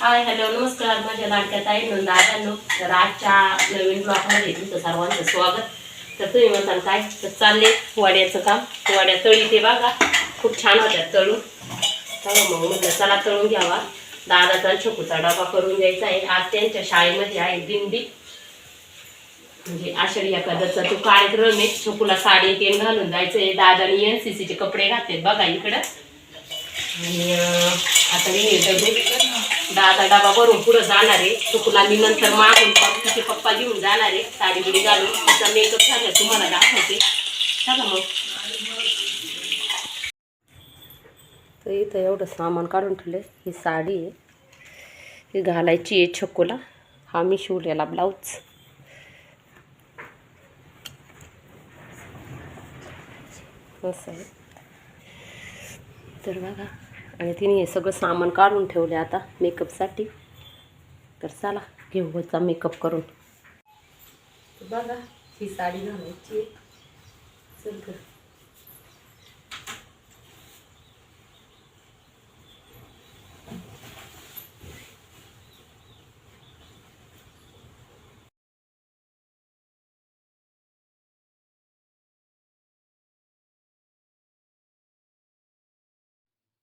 Hi hello नमस्कार. माझ्या लाडक्या ताई दादांनो तर आजच्या नवीन ब्लॉकमध्ये तुमचं सर्वांचं स्वागत. तर तुम्ही म्हणताल काय? तर चालले वाड्याचं काम. वाड्या तळी ते बघा. खूप छान होत्या तळून. तर मग म्हटलं चला तळून घ्यावा. दादाचा छोकूचा डबा करून द्यायचा आहे. आज त्यांच्या शाळेमध्ये आहे दिंडी. म्हणजे आषाढी एखाद्याचा तो कार्यक्रम आहे छोकूला साडी तेल घालून जायचं आहे दादानी एन सी सीचे कपडे घातलेत बघा इकडं. आणि आता मी दादा डबा भरून पुढं जाणार आहे. तुला मी नंतर मागून तिचे पप्पा घेऊन जाणार आहे. साडी बिडी घालून. तिचा मेकअप झाला तुम्हाला दाखवते. चला मग. तर इथं एवढं सामान काढून ठेवलं ही साडी आहे. ही घालायची आहे छकोला. हा मी शिवलेला ब्लाऊज. असं आहे. तर बघा. आणि तिने हे सगळं सामान काढून ठेवले आता मेकअपसाठी. तर चला घेऊ वरचा मेकअप करून. बघा ही साडी घालायची चल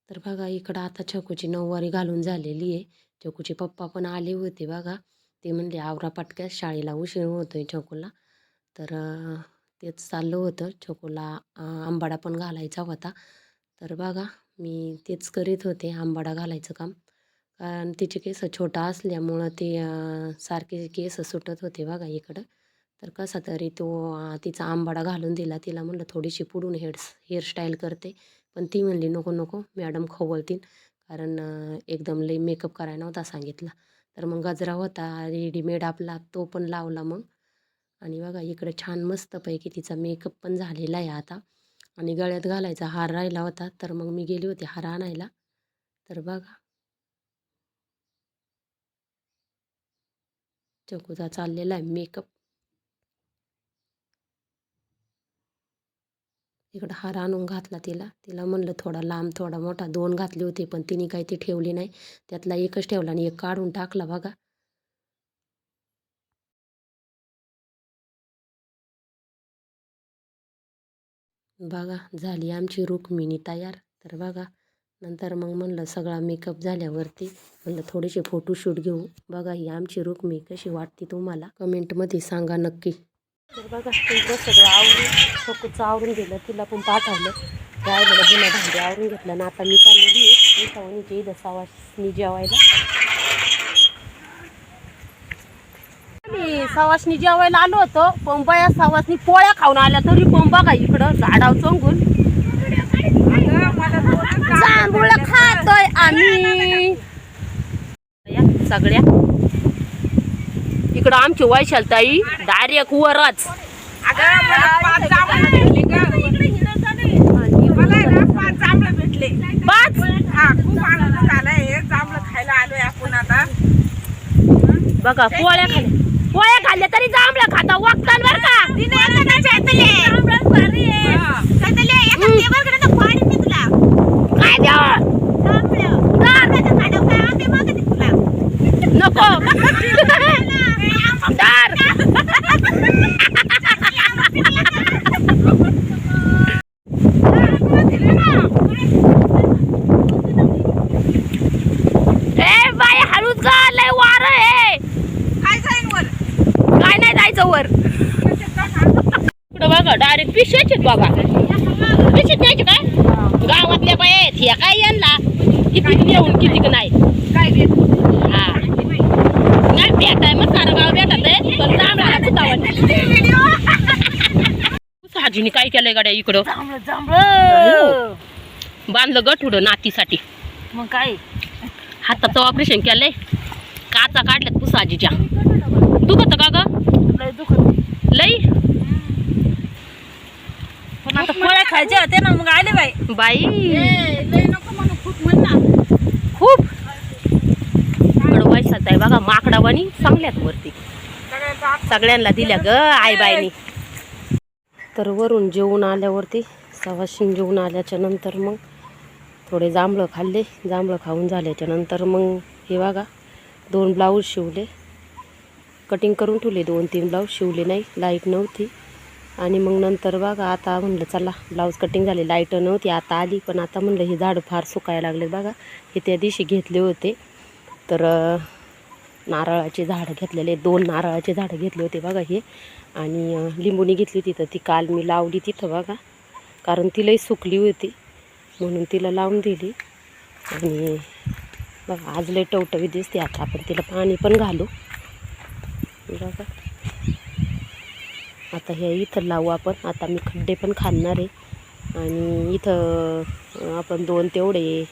तर बघा इकडं आता चकूची नऊवारी घालून झालेली आहे. छकूचे पप्पा पण आले होते बघा. ते म्हणले आवरा पटक्यात शाळेला उशीर होतोय चकूला तर तेच चाललं होतं. चकूला आंबाडा पण घालायचा होता. तर बघा मी तेच करीत होते आंबाडा घालायचं काम. कारण तिचे केस छोटा असल्यामुळं ते सारखे केस सुटत होते बघा इकडं. तर कसा तरी तो तिचा आंबाडा घालून दिला. तिला म्हणलं थोडीशी पुढून हेअर्स हेअरस्टाईल करते. पण ती म्हणली नको नको मॅडम खवळतील. कारण एकदम लई मेकअप करायला नव्हता सांगितला. तर मग गजरा होता रेडीमेड आपला तो पण लावला मग. आणि बघा इकडे छान मस्तपैकी तिचा मेकअप पण झालेला आहे आता. आणि गळ्यात घालायचा हार राहिला होता तर मग मी गेली होती हार आणायला. तर बघा. चकूचा चाललेला आहे मेकअप. इकडं हार आणून घातला तिला. तिला म्हणलं थोडा लांब थोडा मोठा. दोन घातले होते पण तिने काही ती ठेवली नाही. त्यातला एकच ठेवला आणि एक काढून टाकला बघा. बघा झाली आमची रुक्मिणी तयार. तर बघा नंतर मग म्हणलं सगळा मेकअप झाल्यावरती म्हणलं थोडेसे फोटोशूट घेऊ. बघा ही आमची रुक्मी कशी वाटते तुम्हाला? कमेंटमध्ये सांगा नक्की. तर बघा तुमचं सगळं आवरून छोकूचं आवरून दिलं तिला पण पाठवलं. राहिलेलं जुन्या भांडी आवरून घेतलं ना आता मी चाललेली आहे. मी सवनीच्या इथं सवासनी जेवायला. मी सवासनी जेवायला आलो होतो. पंबाया सवासनी पोळ्या खाऊन आल्या तरी पोंबा का इकडं झाडावर चंगून. जांभूळ खातोय आम्ही. सगळ्या. इकडं आमची वैशालताई डायरेक्ट वरच. पाच. बघा पोळ्या खाल्ल्या पोळ्या खाल्ल्या तरी जांभळं खाता वागताल बर का? काय द्यावं नको dar ए बाई हळूच गा लय वार आहे काय नाही जायचं वर इकडं बघा डायरेक्ट पिशव्याचे बघा पिशवीत न्यायचे काय? गावातल्या बाय आहेत ह्या काय यांना? किती येऊन किती नाही? हा. नाही भेटाय मग सारं गाव भेटत आहे पण जांभळाला हाजीने काय केलंय गाड्या इकडं? बांधलं गठुडं नातीसाठी. मग काय? हाताचं ऑपरेशन केलंय. काचा काढल्यात पुसाजीच्या दुखत का ग? लय दुखत. लई? पण आता पोळ्या खायचे होते ना मग आले बाई. बाई. लय नको म्हणू खूप म्हण ना खूप? इकडं वैसात आहे बघा माकडावानी चांगल्यात वरती. सगळ्यांना दिल्या ग आई बाईनी तर वरून जेवून आल्यावरती सवाशीन जेवून आल्याच्यानंतर मग थोडे जांभळं खाल्ले. जांभळं खाऊन झाल्याच्यानंतर मग हे बघा दोन ब्लाऊज शिवले. कटिंग करून ठेवले दोन तीन ब्लाऊज शिवले नाही लाइट नव्हती. आणि मग नंतर बघा आता म्हणलं चला ब्लाऊज कटिंग झाले लाइट नव्हती आता आली. पण आता म्हणलं हे झाडं फार सुकायला लागले बघा. हे त्या दिवशी घेतले होते. तर नारळाचे झाडं घेतलेले दोन नारळाचे झाडं घेतले होते बघा हे. आणि लिंबूनी घेतली तिथं. ती काल मी लावली तिथं बघा. कारण तिलाही सुकली होती. म्हणून तिला लावून दिली. आणि बघा आज लय टवटवी दिसते. आता आपण तिला पाणी पण घालू. बघा. आता हे इथं लावू आपण. आता मी खड्डे पण खाणार आहे. आणि इथं आपण दोन तेवढे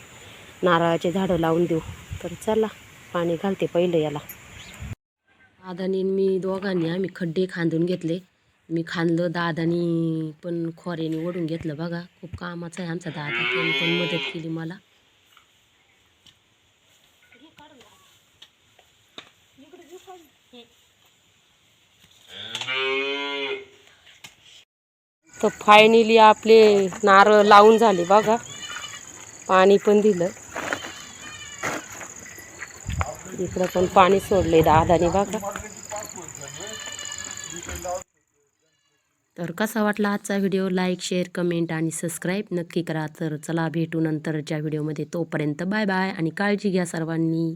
नारळाचे झाडं लावून देऊ. तर चला पाणी घालते पहिलं याला. दादानी मी दोघांनी आम्ही खड्डे खांदून घेतले. मी खांदलं दादानी पण खोऱ्याने ओढून घेतलं बघा. खूप कामाचं आहे आमचा दादा. त्यांनी पण मदत केली मला. तर फायनली आपले नारळ लावून झाले बघा. पाणी पण दिलं. इकडं पण पाणी सोडले दादाने बघा. तर कसा वाटला आजचा व्हिडिओ? लाईक शेअर कमेंट आणि सबस्क्राईब नक्की करा. तर चला भेटू नंतरच्या व्हिडिओमध्ये. तोपर्यंत बाय बाय आणि काळजी घ्या सर्वांनी.